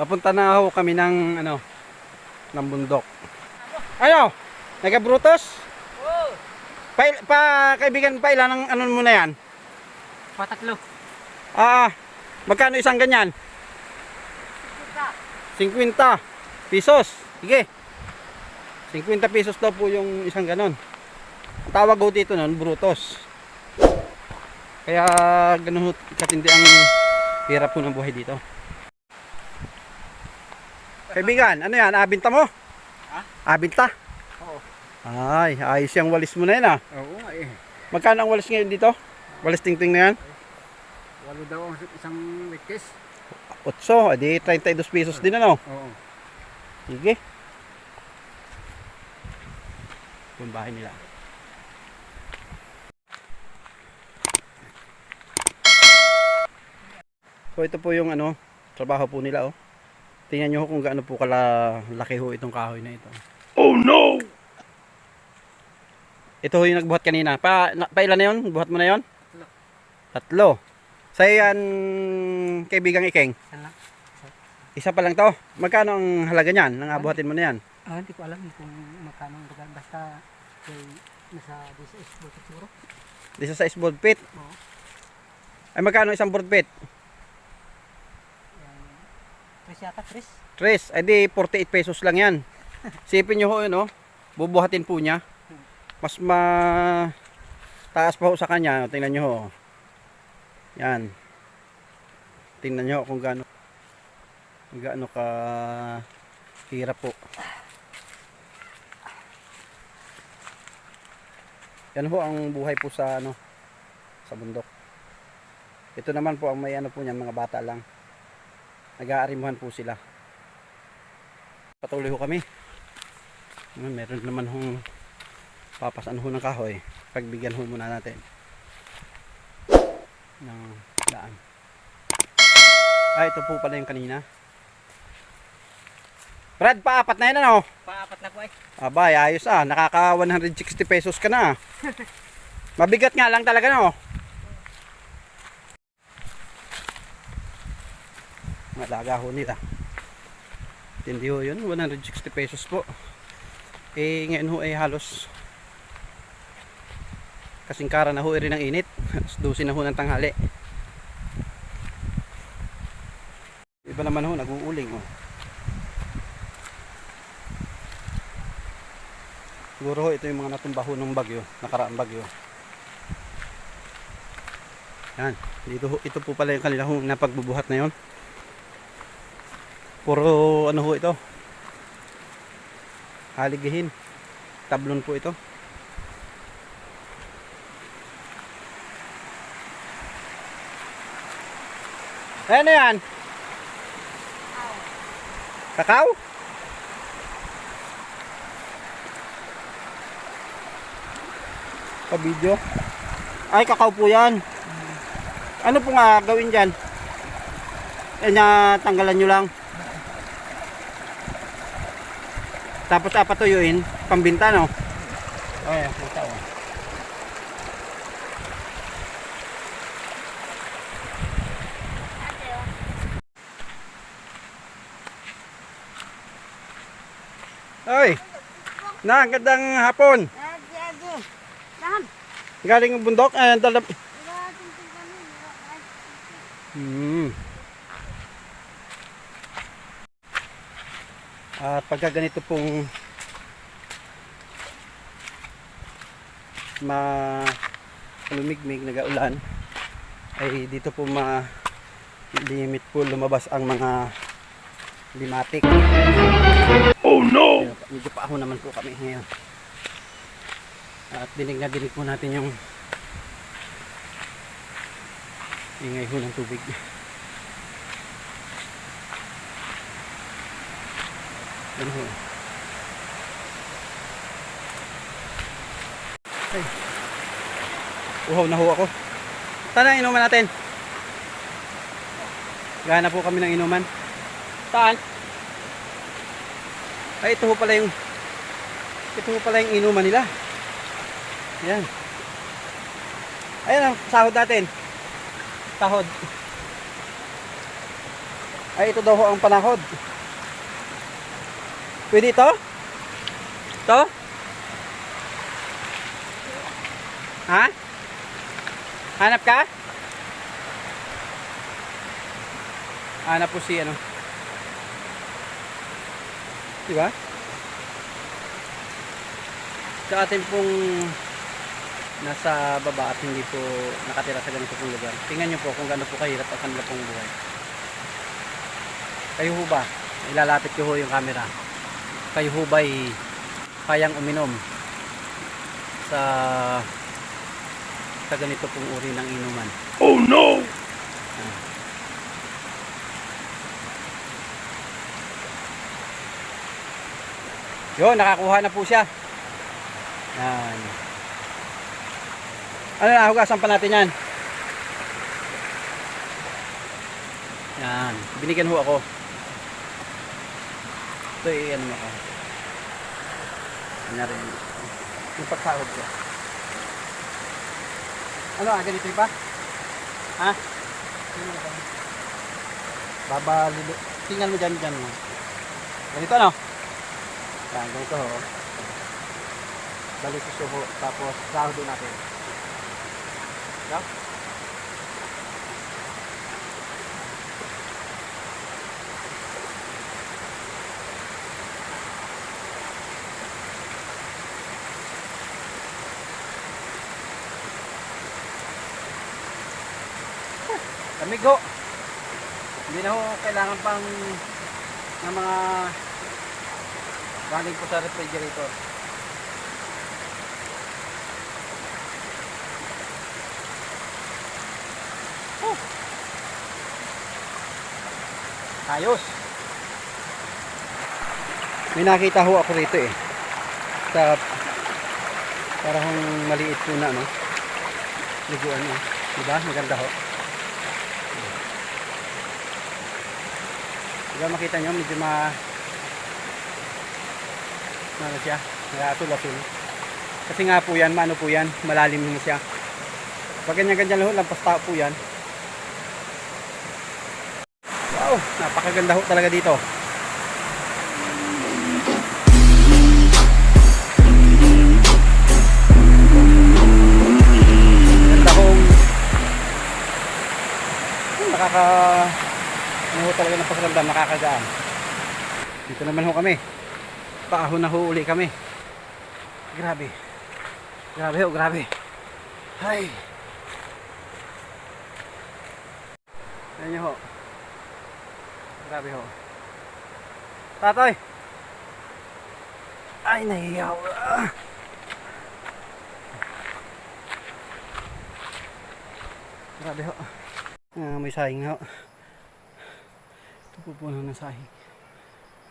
Papunta na ako kami ng ano ng bundok. Ano? Nagabrutos? Oo. Pa, pa kaibigan pa ilan ang ano mo na yan? Patatlo. Ah, magkano isang ganyan? 50 pesos. Sige. 50 pesos daw po yung isang ganon. Ang tawag ko dito nun, brutos. Kaya ganun ho katindi ang hirap po ng buhay dito. Kaibigan, ano yan? Abinta mo? Ha? Abinta? Oo. Ay, ayos yung walis mo na yan ah. Oo nga eh. Magkano ang walis ngayon dito? Walis tingting na yan? Walo daw ang isang witness. 8, edi 32 pesos din ano? Oo. Sige. Yung bahay nila. So ito po yung ano, trabaho po nila oh. Tingnan nyo ho kung gaano po kala laki ho itong kahoy na ito. Oh no! Ito ho yung nagbuhat kanina. Pa, na, pa ilan na yun? Buhat mo na yun? Tatlo. Tatlo. Sa yan, kaibigang Ikeng. Lang? Isa pa lang to. Magkano ang halaga niyan? Nang abuhatin mo na yan? Ah, hindi ko alam kung magkano ang baga. Basta kay nasa 16 buto siguro. Isa sa board pit. Oo. Ay magkano isang board pit? Tres yata, tres. Tres. Ay di 48 pesos lang yan. Sipin nyo ho yun oh. Bubuhatin po niya. Mas ma taas pa ho sa kanya. Tingnan nyo ho. Yan. Tingnan nyo kung gaano gaano ka hirap po. Yan ho ang buhay po sa ano sa bundok. Ito naman po ang may ano po niyan mga bata lang. Nag-aarimuhan po sila. Patuloy ho kami. Meron naman hong papasan ho ng kahoy. Pagbigyan ho muna natin ng daan. Ah, ito po pala yung kanina. Brad, paapat na yan ano? Paapat na po eh. Abay, ayos ah. Nakaka 160 pesos ka na. Mabigat nga lang talaga no. Malaga ho nila. Tindi ho yun, 160 pesos po. Eh, ngayon ho ay halos kasing kara na ho rin ang init. Alas 12 na ho ng tanghali. Iba naman ho, nag-uuling oh. Siguro ho, ito yung mga natumba ho ng bagyo, nakaraang bagyo. Yan, dito ho, ito po pala yung kanila ho napagbubuhat na yon. Puro ano ho ito. Haligihin. Tablon po ito. Ano yan? Kakao? Pa video? Ay, kakao po yan. Ano po nga gawin dyan? Eh, na tanggalan nyo lang. Tapos apatuyuin, pambinta no? Ay, puta oh. Ay, na, gandang hapon. Saan? Galing ng bundok, eh, dala... Wala ating tingnan Hmm. At pagka ganito pong ma lumigmig nagaulan ay dito po ma limit po lumabas ang mga limatik. Oh no! Medyo paahon naman po kami ngayon. At dinig na dinig po natin yung ingay ho ng tubig. Ho? Ay. Uhaw na ho ako. Ang inuman natin? Gana po kami ng inuman. Saan? Ay, ito ho pala yung ito ho pala yung inuman nila. Ayan. Ayan ang sahod natin. Sahod. Ay, ito daw ho ang panahod. Pwede ito? Ito? Ha? Hanap ka? Hanap po si ano. Diba? Sa atin pong nasa baba at hindi po nakatira sa ganito pong lugar. Tingnan nyo po kung gaano po kahirap ang kanila pong buhay. Kayo ho ba? Ilalapit ko ho yung camera. Kayo ho ba'y kayang uminom sa sa ganito pong uri ng inuman? Oh no! Yun, nakakuha na po siya. Yan. Ano na, hugasan pa natin yan. Yan. Binigyan ho ako. Ito eh, ano ako. Kanya rin. Yung pagsahod ko. Ano, ah, ganito pa? Ha? Babalilo. Tingnan mo dyan, dyan. mo. Ganito ano? Yan, ganito ho. Balik sa suho. Tapos, sahod natin. Yeah? Lamig ho. Hindi na ho kailangan pang ng mga galing po sa refrigerator. Oh. Ayos. May nakita ho ako rito eh. Sa parang maliit po na no. Liguan eh. Diba? Maganda ho. Diba makita nyo, medyo ma... Ano siya? Nakatul-atul. Kasi nga po yan, maano po yan, malalim mo siya. Pag ganyan-ganyan ho, lampas tao po yan. Wow, napakaganda ho talaga dito. Ganda hong nakaka ano ho talaga ng pakiramdam nakakagaan dito naman ho kami. Paahon na ho uli kami. Grabe. Grabe ho grabe. Ay. Ayan nyo ho. Grabe ho. Tatoy! Ay nahiyaw ah. grabe ho. Ah, may sahing ho ito po puno ng sahing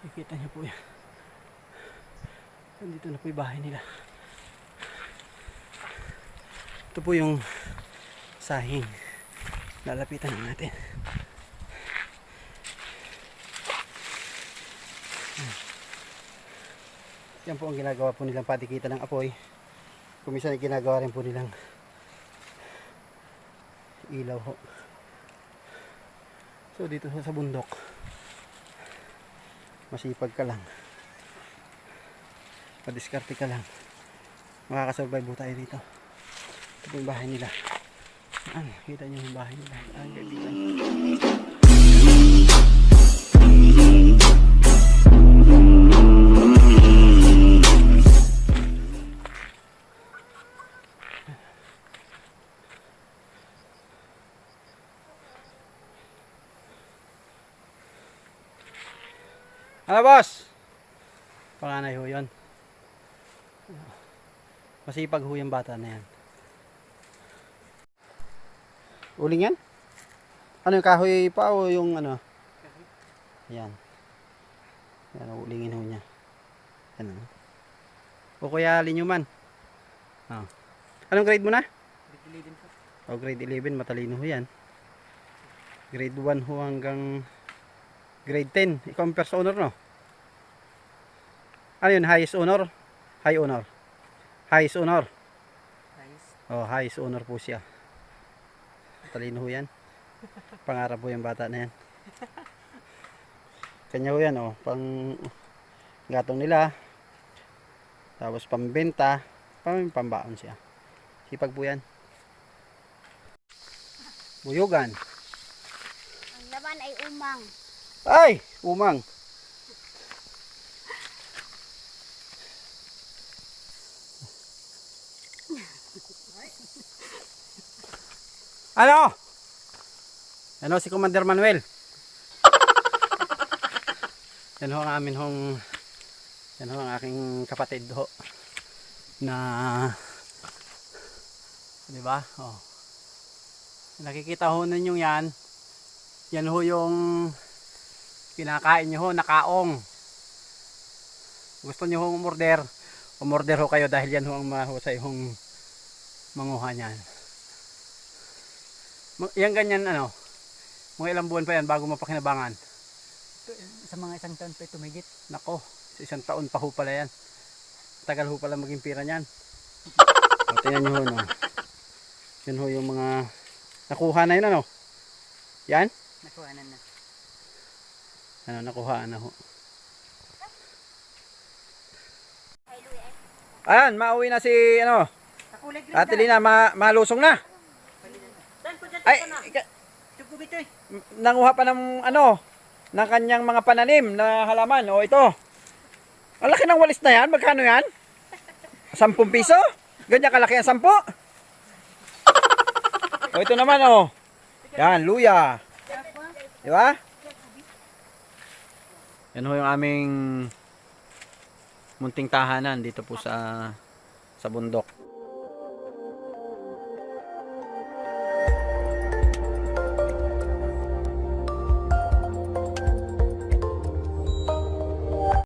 Nakikita niyo po yan. Nandito na po yung bahay nila. Ito po yung sahing. Lalapitan na natin. Yan po ang ginagawa po nilang patikitan ng apoy. Kumisan ay ginagawa rin po nilang ilaw ho. So dito sa bundok masipag ka lang. Padiskarte ka lang. Makakasurvive po tayo dito ito yung bahay nila. Ayan, kita nyo yung bahay nila. Ayan, kaibigan. Ano boss? Panganay ho yun. Masipag ho yung bata na yan. Uling yan? Ano yung kahoy pa o yung ano? Yan. Yan, ulingin ho niya. Yan o. O kuya linyuman. Oh. Anong grade mo na? O grade 11, matalino ho yan. Grade 1 ho hanggang grade 10. Ikaw ang first honor, no? Ano yun? Highest honor? High honor? Highest honor? Guys, Oh, highest honor po siya. Talino ho yan. Pangarap po yung bata na yan. Kanya ho yan oh, pang gatong nila. Tapos pambenta, pam pambaon siya. Sipag po yan. Buyugan. Ang laman ay umang. Ay, umang. Ano? Ano si Commander Manuel? Yan ho ang amin hong yan ho ang aking kapatid ho na di ba? Oh. Nakikita ho ninyo yan. Yan ho yung kinakain nyo ho, nakaong. Gusto nyo ho umorder, umorder ho kayo dahil yan ho ang mahusay hong manguha niyan. Ma- Yan ganyan ano, mga ilang buwan pa yan bago mapakinabangan. Sa mga isang taon pa ito tumigit. Nako, sa isang taon pa ho pala yan. Tagal ho pala maging pira niyan. O, tingnan nyo ho no. Yan ho yung mga nakuha na yun ano. Yan, Nakuhanan na. Ano nakuha na ho. Ayan, mauwi na si ano, Ate Lina, ma malusong na. Ay, nanguha pa ng ano, ng kanyang mga pananim na halaman. O ito. Ang laki ng walis na yan. Magkano yan? Sampung piso? Ganyan kalaki ang sampo? O ito naman o. Yan, luya. Di ba? Yan ho yung aming munting tahanan dito po sa sa bundok.